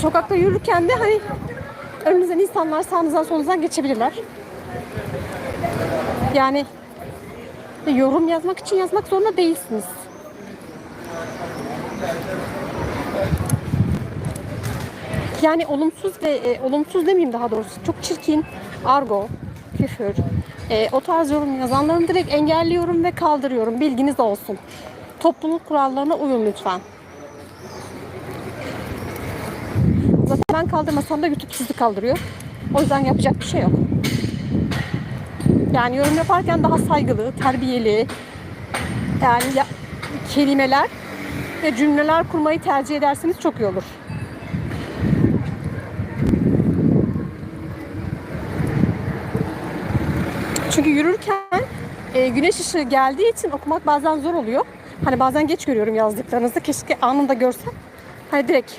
sokakta yürürken de hani önünüzden insanlar sağınızdan solunuzdan geçebilirler. Yani yorum yazmak için yazmak zorunda değilsiniz. Yani olumsuz ve e, olumsuz demeyeyim daha doğrusu çok çirkin, argo, küfür, e, o tarz yorum yazanlarını direkt engelliyorum ve kaldırıyorum. Bilginiz olsun. Topluluk kurallarına uyun lütfen. Ben kaldırmasam da YouTube sizi kaldırıyor. O yüzden yapacak bir şey yok. Yani yorum yaparken daha saygılı, terbiyeli, yani ya- kelimeler ve cümleler kurmayı tercih ederseniz çok iyi olur. Çünkü yürürken e, güneş ışığı geldiği için okumak bazen zor oluyor. Hani bazen geç görüyorum yazdıklarınızı. Keşke anında görsem. Hani direkt